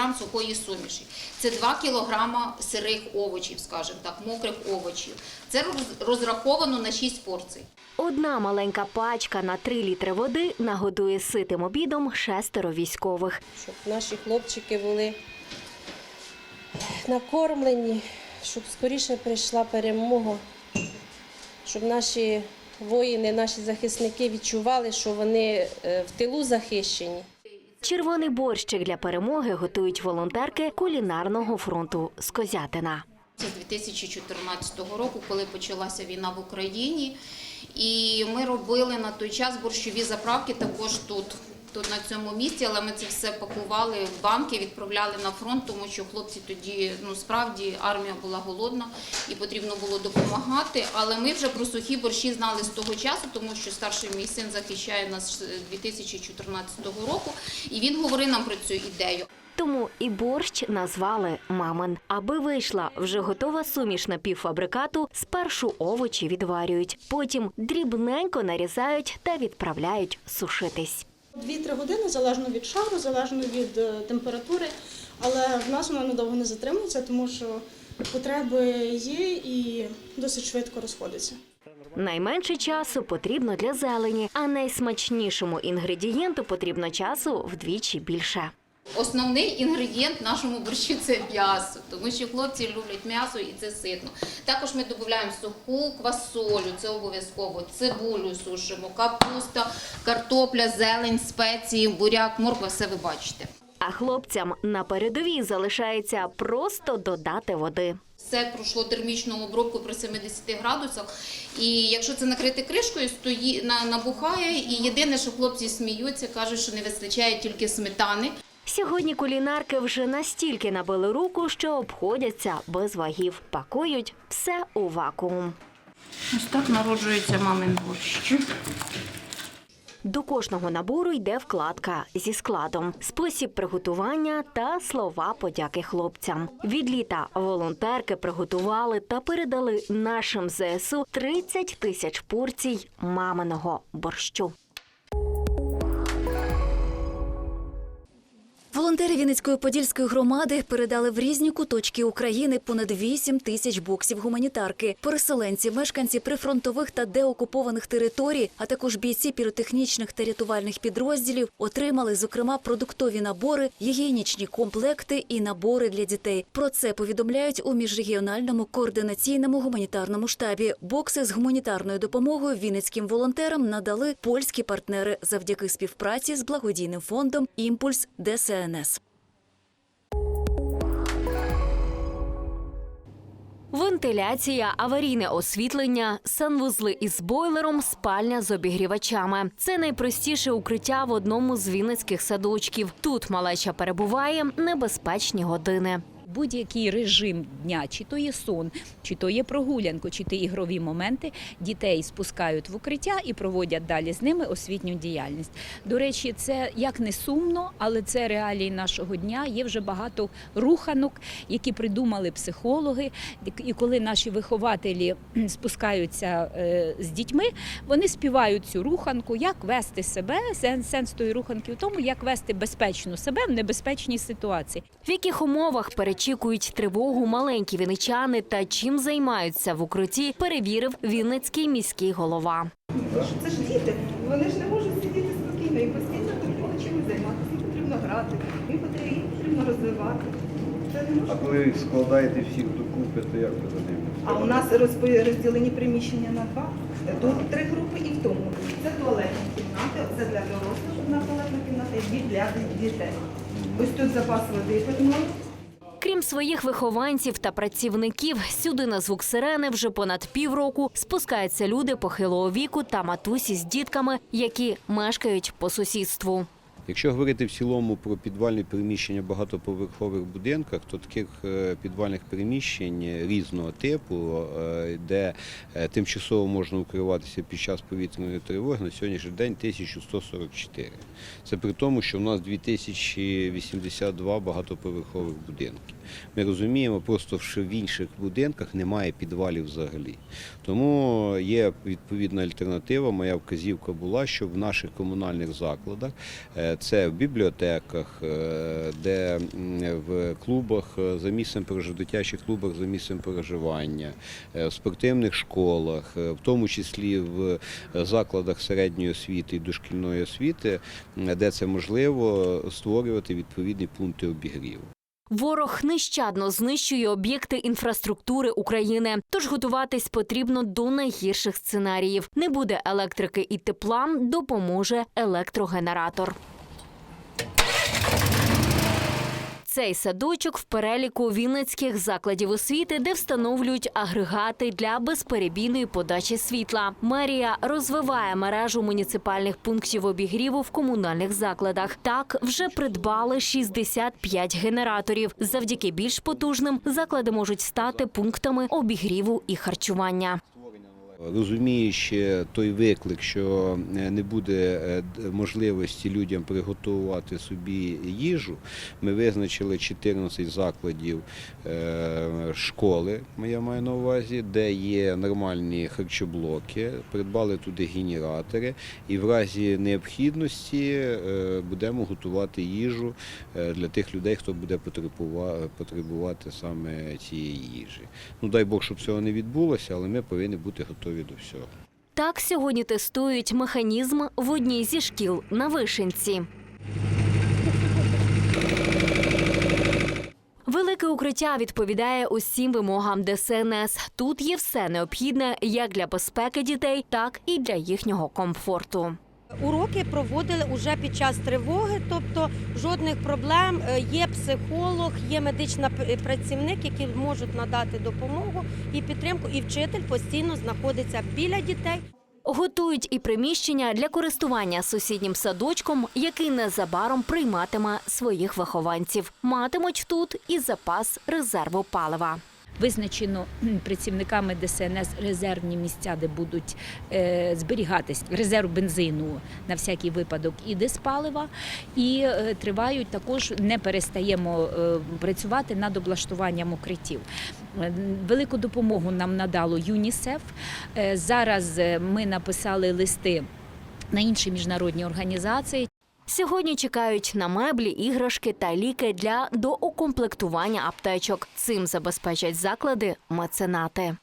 кг сухої суміші. Це 2 кг сирих овочів, скажімо так, мокрих овочів. Це розраховано на 6 порцій. Одна маленька пачка на 3 літри води нагодує ситим обідом шестеро військових. щоб наші хлопчики були накормлені, щоб скоріше прийшла перемога, щоб наші воїни, наші захисники відчували, що вони е, в тилу захищені. Червоний борщик для перемоги готують волонтерки кулінарного фронту з Козятина. Це з 2014 року, коли почалася війна в Україні. І ми робили на той час борщові заправки також тут. Тут на цьому місці, але ми це все пакували в банки, відправляли на фронт, тому що хлопці тоді ну справді армія була голодна і потрібно було допомагати. Але ми вже про сухі борщі знали з того часу, тому що старший мій син захищає нас з 2014 року, і він говорив нам про цю ідею. Тому і борщ назвали мамин. Аби вийшла вже готова суміш напівфабрикату, спершу овочі відварюють, потім дрібненько нарізають та відправляють сушитись. 2-3 години залежно від шару, залежно від е, температури, але в нас вона надовго не затримується, тому що потреби є і досить швидко розходиться. Найменше часу потрібно для зелені, а найсмачнішому інгредієнту потрібно часу вдвічі більше. Основний інгредієнт нашому борщу це м'ясо, тому що хлопці люблять м'ясо і це ситно. Також ми додаємо суху квасолю, це обов'язково, цибулю сушимо, капуста, картопля, зелень, спеції, буряк, морква, все ви бачите. А хлопцям на передовій залишається просто додати води. Все пройшло термічну обробку при 70 градусах. І якщо це накрити кришкою, стої, на, набухає. І єдине, що хлопці сміються, кажуть, що не вистачає тільки сметани. Сьогодні кулінарки вже настільки набили руку, що обходяться без вагів, пакують все у вакуум. Ось так народжується мамин борщ. До кожного набору йде вкладка зі складом, спосіб приготування та слова подяки хлопцям. Від літа волонтерки приготували та передали нашим ЗСУ 30 тисяч порцій маминого борщу. Волонтери Вінницької подільської громади передали в різні куточки України понад 8 тисяч боксів гуманітарки. Переселенці, мешканці прифронтових та деокупованих територій, а також бійці піротехнічних та рятувальних підрозділів отримали, зокрема, продуктові набори, гігієнічні комплекти і набори для дітей. Про це повідомляють у міжрегіональному координаційному гуманітарному штабі. Бокси з гуманітарною допомогою вінницьким волонтерам надали польські партнери завдяки співпраці з благодійним фондом Імпульс ДСНС. Вентиляція, аварійне освітлення, санвузли із бойлером, спальня з обігрівачами. Це найпростіше укриття в одному з вінницьких садочків. Тут малеча перебуває небезпечні години. Будь-який режим дня, чи то є сон, чи то є прогулянку, чи то ігрові моменти, дітей спускають в укриття і проводять далі з ними освітню діяльність. До речі, це як не сумно, але це реалії нашого дня. Є вже багато руханок, які придумали психологи. І коли наші вихователі спускаються е, з дітьми, вони співають цю руханку, як вести себе. Сенс, тої руханки в тому, як вести безпечно себе в небезпечній ситуації. В яких умовах перечікують тривогу маленькі вінничани та чим займаються в укритті, перевірив Вінницький міський голова. Це ж діти, вони ж не можуть сидіти спокійно і постійно потрібно чимось займатися, їм потрібно грати, їм потрібно, розвивати. А коли ви складаєте всіх докупи, то як ви задаєте? А у нас розділені приміщення на два. Тут три групи і в тому. Це туалетні кімнати, це для дорослих одна туалетна кімната і дві для дітей. Ось тут запас води питної. Крім своїх вихованців та працівників, сюди на звук сирени вже понад півроку спускаються люди похилого віку та матусі з дітками, які мешкають по сусідству. Якщо говорити в цілому про підвальні приміщення в багатоповерхових будинках, то таких е, підвальних приміщень різного типу, е, де е, тимчасово можна укриватися під час повітряної тривоги, на сьогоднішній день 1144. Це при тому, що в нас 2082 багатоповерхових будинки. Ми розуміємо, просто що в інших будинках немає підвалів взагалі. Тому є відповідна альтернатива. Моя вказівка була, щоб в наших комунальних закладах Це в бібліотеках, е, де в клубах е, за місцем дитячих клубах за місцем проживання, е, в спортивних школах, в тому числі в закладах середньої освіти і дошкільної освіти, де це можливо, створювати відповідні пункти обігріву. Ворог нещадно знищує об'єкти інфраструктури України, тож готуватись потрібно до найгірших сценаріїв. Не буде електрики і тепла, допоможе електрогенератор. Цей садочок в переліку вінницьких закладів освіти, де встановлюють агрегати для безперебійної подачі світла. Мерія розвиває мережу муніципальних пунктів обігріву в комунальних закладах. Так вже придбали 65 генераторів. Завдяки більш потужним заклади можуть стати пунктами обігріву і харчування. Розуміючи той виклик, що е, не буде е, можливості людям приготувати собі їжу, ми визначили 14 закладів е, школи, я маю на увазі, де є нормальні харчоблоки, придбали туди генератори, і в разі необхідності будемо готувати їжу для тих людей, хто буде потребувати саме цієї їжі. Ну дай Бог, щоб цього не відбулося, але ми повинні бути готові до всього. Так сьогодні тестують механізм в одній зі шкіл на Вишенці. Велике укриття відповідає усім вимогам ДСНС. Тут є все необхідне як для безпеки дітей, так і для їхнього комфорту. Уроки проводили уже під час тривоги, тобто жодних проблем. Е, Є психолог, є медична працівник, які можуть надати допомогу і підтримку. І вчитель постійно знаходиться біля дітей. Готують і приміщення для користування сусіднім садочком, який незабаром прийматиме своїх вихованців. Матимуть тут і запас резерву палива. Визначено працівниками ДСНС резервні місця, де будуть е, зберігатись резерв бензину на всякий випадок і диспалива. І е, тривають також, не перестаємо е, працювати над облаштуванням укриттів. Велику допомогу нам надало ЮНІСЕФ. Зараз ми написали листи на інші міжнародні організації. Сьогодні чекають на меблі, іграшки та ліки для доукомплектування аптечок. Цим забезпечать заклади меценати.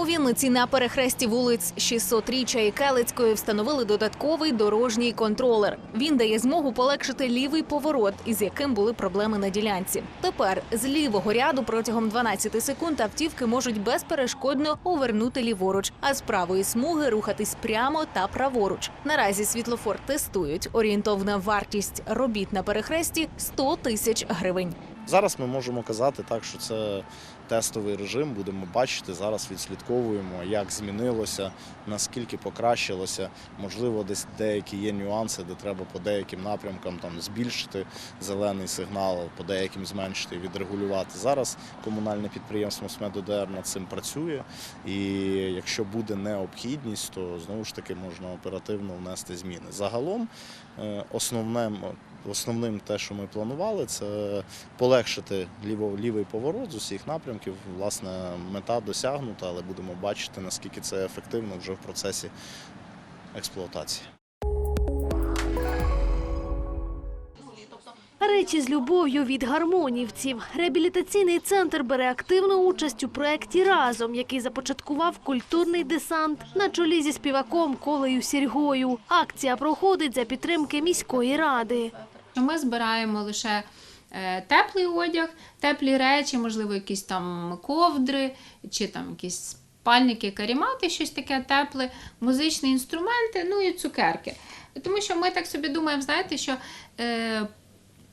У Вінниці на перехресті вулиць 600-річчя і Келицької встановили додатковий дорожній контролер. Він дає змогу полегшити лівий поворот, із яким були проблеми на ділянці. Тепер з лівого ряду протягом 12 секунд автівки можуть безперешкодно увернути ліворуч, а з правої смуги рухатись прямо та праворуч. Наразі світлофор тестують. Орієнтовна вартість робіт на перехресті 100 тисяч гривень. Зараз ми можемо казати так, що це тестовий режим. Будемо бачити. Зараз відслідковуємо, як змінилося, наскільки покращилося. Можливо, десь деякі є нюанси, де треба по деяким напрямкам там збільшити зелений сигнал, по деяким зменшити, відрегулювати. Зараз комунальне підприємство СМЕДОДР над цим працює, і якщо буде необхідність, то знову ж таки можна оперативно внести зміни. Загалом е, основним, те, що ми планували, це полегшити ліво, лівий поворот з усіх напрямків. Власне, мета досягнута, але будемо бачити, наскільки це ефективно вже в процесі експлуатації. Речі з любов'ю від гармонівців. Реабілітаційний центр бере активну участь у проєкті разом, який започаткував культурний десант на чолі зі співаком Колею Сіргою. Акція проходить за підтримки міської ради. Ми збираємо лише е, теплий одяг, теплі речі, можливо, якісь там ковдри чи там якісь спальники, карімати, щось таке тепле, музичні інструменти, ну і цукерки. Тому що ми так собі думаємо, знаєте, що е,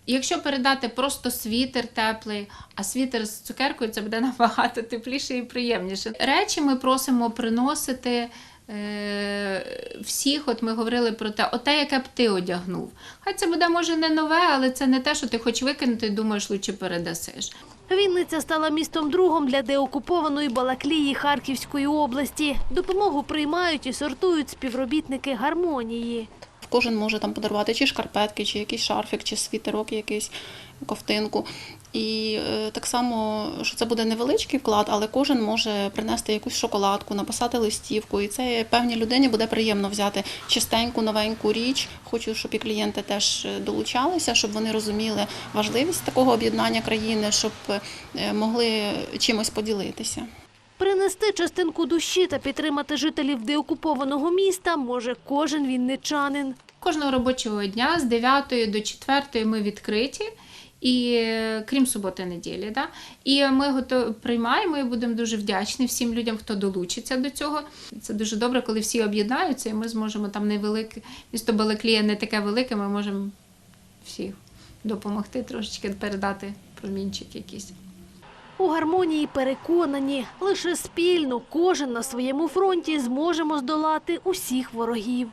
якщо передати просто світер теплий, а світер з цукеркою, це буде набагато тепліше і приємніше. Речі ми просимо приносити. Е, Всіх, от ми говорили про те, оте, яке б ти одягнув. Хай це буде може не нове, але це не те, що ти хочеш викинути думаєш, лучше передасиш. Вінниця стала містом другом для деокупованої Балаклії Харківської області. Допомогу приймають і сортують співробітники гармонії. Кожен може там подарувати чи шкарпетки, чи якийсь шарфік, чи світерок, якийсь ковтинку. І е, так само, що це буде невеличкий вклад, але кожен може принести якусь шоколадку, написати листівку. І це певній людині буде приємно взяти чистеньку, новеньку річ. Хочу, щоб і клієнти теж е, долучалися, щоб вони розуміли важливість такого об'єднання країни, щоб е, могли чимось поділитися. Принести частинку душі та підтримати жителів деокупованого міста може кожен вінничанин. Кожного робочого дня з 9 до 4 ми відкриті. І крім суботи неділі, да? і ми готов... приймаємо і будемо дуже вдячні всім людям, хто долучиться до цього. Це дуже добре, коли всі об'єднаються, і ми зможемо там невелике місто Балаклія не таке велике. Ми можемо всіх допомогти трошечки передати промінчик якийсь. У гармонії переконані, лише спільно кожен на своєму фронті зможемо здолати усіх ворогів.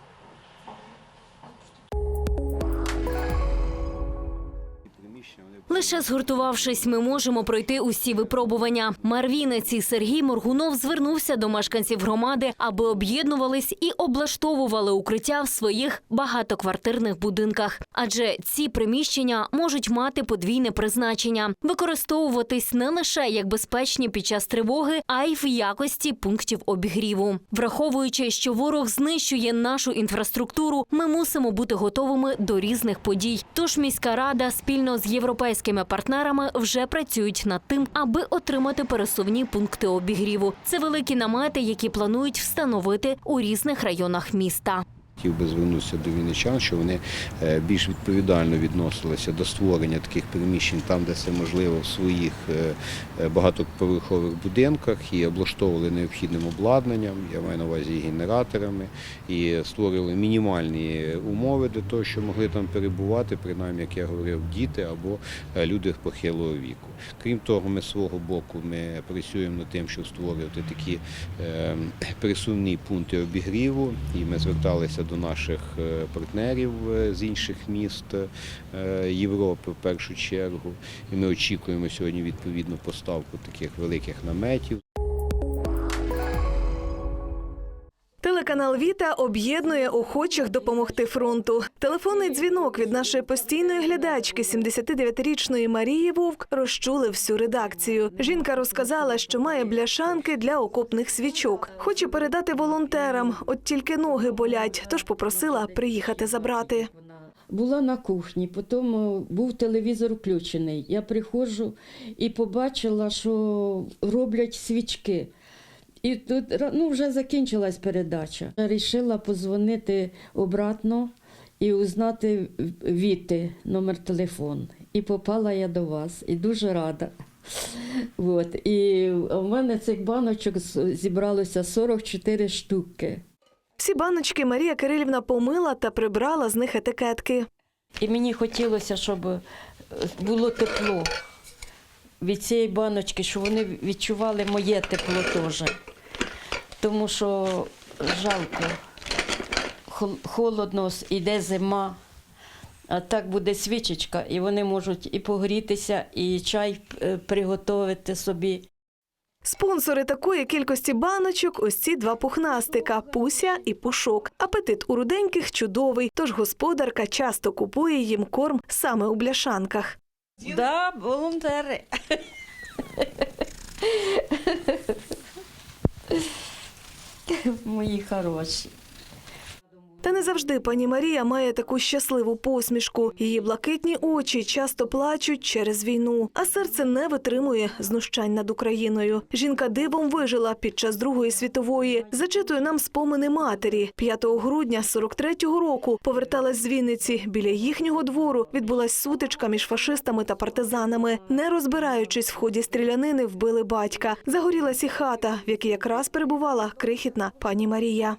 Лише згуртувавшись, ми можемо пройти усі випробування. Мер Вінниці Сергій Моргунов звернувся до мешканців громади, аби об'єднувались і облаштовували укриття в своїх багатоквартирних будинках. Адже ці приміщення можуть мати подвійне призначення, використовуватись не лише як безпечні під час тривоги, а й в якості пунктів обігріву. Враховуючи, що ворог знищує нашу інфраструктуру, ми мусимо бути готовими до різних подій. Тож міська рада спільно з європейськими партнерами вже працюють над тим, аби отримати пересувні пункти обігріву. Це великі намети, які планують встановити у різних районах міста. Хотів би звернутися до вінничан, що вони е, більш відповідально відносилися до створення таких приміщень там, де це можливо, в своїх е, е, багатоповерхових будинках і облаштовували необхідним обладнанням, я маю на увазі генераторами, і створювали мінімальні умови для того, щоб могли там перебувати, принаймні, як я говорив, діти або люди похилого віку. Крім того, ми з свого боку ми працюємо над тим, щоб створювати такі е, пересувні пункти обігріву, і ми зверталися до наших е, партнерів е, з інших міст е, Європи в першу чергу. І ми очікуємо сьогодні відповідну поставку таких великих наметів. Телеканал Віта об'єднує охочих допомогти фронту. Телефонний дзвінок від нашої постійної глядачки, 79-річної Марії Вовк, розчули всю редакцію. Жінка розказала, що має бляшанки для окопних свічок. Хоче передати волонтерам, от тільки ноги болять, тож попросила приїхати забрати. Була на кухні, потім е, був телевізор включений. Я приходжу і побачила, що роблять свічки. І тут ну, вже закінчилась передача. Рішила позвонити обратно і узнати Віти номер телефону. І попала я до вас. І дуже рада. От. І в мене цих баночок зібралося 44 штуки. Всі баночки Марія Кирилівна помила та прибрала з них етикетки. І мені хотілося, щоб було тепло від цієї баночки, щоб вони відчували моє тепло теж. Тому що жалко, холодно, іде зима, а так буде свічечка, і вони можуть і погрітися, і чай е, приготувати собі. Спонсори такої кількості баночок ось ці два пухнастика Пуся і Пушок. Апетит у руденьких чудовий, тож господарка часто купує їм корм саме у бляшанках. Да, волонтери. Мої хороші. Та не завжди пані Марія має таку щасливу посмішку. Її блакитні очі часто плачуть через війну, а серце не витримує знущань над Україною. Жінка дивом вижила під час Другої світової. Зачитує нам спомини матері. 5 грудня 43-го року поверталась з Вінниці. Біля їхнього двору відбулась сутичка між фашистами та партизанами. Не розбираючись в ході стрілянини, вбили батька. Загорілась і хата, в якій якраз перебувала крихітна пані Марія.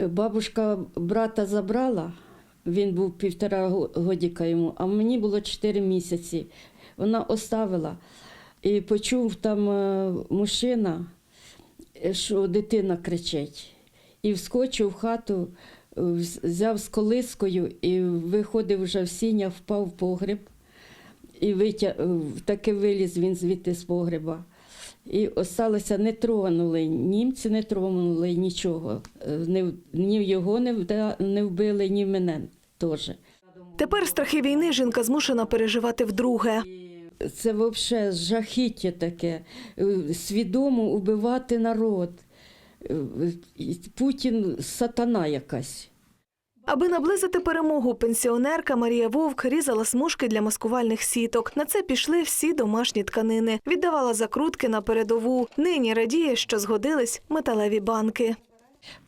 Бабушка брата забрала, він був півтора го- годіка йому, а мені було чотири місяці. Вона оставила і почув там е, мужчина, е, що дитина кричить. І вскочив в хату, е, взяв з колискою і виходив вже в сіня, впав в погреб. І витя... е, таки виліз він звідти з погреба. І осталося не тронули, німці не тронули нічого. Е, ні його не вбили, ні мене теж. Тепер страхи війни жінка змушена переживати вдруге. це взагалі жахіття таке. Е, Свідомо убивати народ. Е, Путін сатана якась. Аби наблизити перемогу, пенсіонерка Марія Вовк різала смужки для маскувальних сіток. На це пішли всі домашні тканини. Віддавала закрутки на передову. Нині радіє, що згодились металеві банки.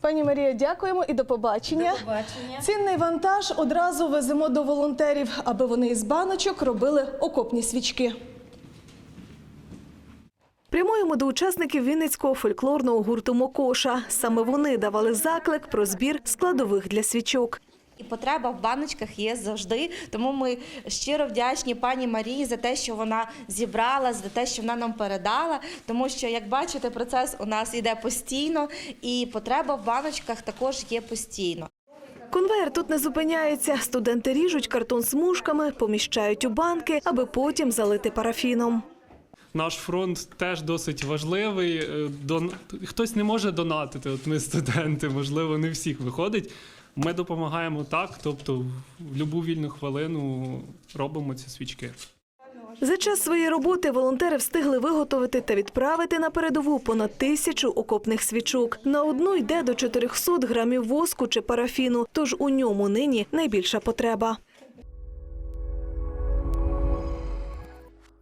Пані Марія, дякуємо і до побачення. До побачення. Цінний вантаж одразу веземо до волонтерів, аби вони із баночок робили окопні свічки. Прямуємо до учасників Вінницького фольклорного гурту Мокоша. Саме вони давали заклик про збір складових для свічок. І потреба в баночках є завжди. Тому ми щиро вдячні пані Марії за те, що вона зібрала, за те, що вона нам передала. Тому що, як бачите, процес у нас йде постійно, і потреба в баночках також є постійно. Конвейер тут не зупиняється. Студенти ріжуть картон смужками, поміщають у банки, аби потім залити парафіном. Наш фронт теж досить важливий. Е, Дон... Хтось не може донатити. От ми студенти, можливо, не всіх виходить. Ми допомагаємо так, тобто в будь-яку вільну хвилину робимо ці свічки. За час своєї роботи волонтери встигли виготовити та відправити на передову понад тисячу окопних свічок. На одну йде до 400 грамів воску чи парафіну, тож у ньому нині найбільша потреба.